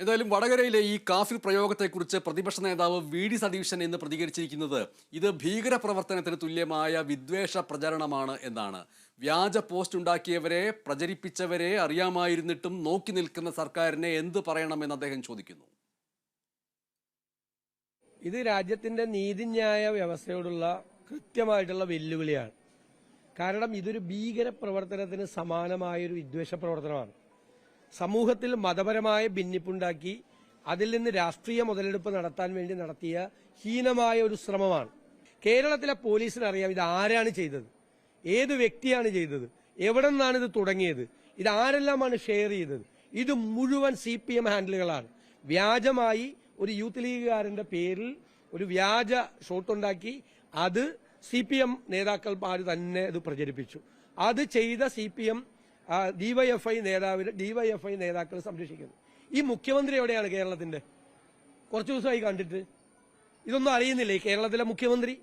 എന്തായാലും വടകരയിലെ ഈ കാഫിർ പ്രയോഗത്തെക്കുറിച്ച് പ്രതിപക്ഷ നേതാവ് വി ഡി സതീശൻ എന്ന് പ്രതികരിച്ചിരിക്കുന്നത് ഇത് ഭീകരപ്രവർത്തനത്തിന് തുല്യമായ വിദ്വേഷ പ്രചരണമാണ് എന്നാണ്. വ്യാജ പോസ്റ്റ് ഉണ്ടാക്കിയവരെ പ്രചരിപ്പിച്ചവരെ അറിയാമായിരുന്നിട്ടും നോക്കി നിൽക്കുന്ന സർക്കാരിനെ എന്ത് പറയണമെന്ന് അദ്ദേഹം ചോദിക്കുന്നു. ഇത് രാജ്യത്തിന്റെ നീതിന്യായ വ്യവസ്ഥയോടുള്ള കൃത്യമായിട്ടുള്ള വെല്ലുവിളിയാണ്. കാരണം ഇതൊരു ഭീകര പ്രവർത്തനത്തിന് സമാനമായൊരു വിദ്വേഷ പ്രവർത്തനമാണ്. സമൂഹത്തിൽ മതപരമായ ഭിന്നിപ്പുണ്ടാക്കി അതിൽ നിന്ന് രാഷ്ട്രീയ മുതലെടുപ്പ് നടത്താൻ വേണ്ടി നടത്തിയ ഹീനമായ ഒരു ശ്രമമാണ്. കേരളത്തിലെ പോലീസിന് അറിയാം ഇത് ആരാണ് ചെയ്തത്. ഏത് വ്യക്തിയാണ് ചെയ്തത്. എവിടെ നിന്നാണ് ഇത് തുടങ്ങിയത്. ഇത് ആരെല്ലാമാണ് ഷെയർ ചെയ്തത്. ഇത് മുഴുവൻ സി പി എം ഹാൻഡിലുകളാണ്. വ്യാജമായി ഒരു യൂത്ത് ലീഗുകാരന്റെ പേരിൽ ഒരു വ്യാജ ഷോട്ടുണ്ടാക്കി അത് സി പി എം നേതാക്കന്മാർ തന്നെ അത് പ്രചരിപ്പിച്ചു. അത് ചെയ്ത സി പി എം ഡിവൈഎഫ്ഐ നേതാവിനെ ഡിവൈഎഫ്ഐ നേതാക്കൾ സംരക്ഷിക്കുന്നു. ഈ മുഖ്യമന്ത്രി എവിടെയാണ് കേരളത്തിന്റെ? കുറച്ചു ദിവസമായി കണ്ടിട്ട്. ഇതൊന്നും അറിയുന്നില്ലേ കേരളത്തിലെ മുഖ്യമന്ത്രി?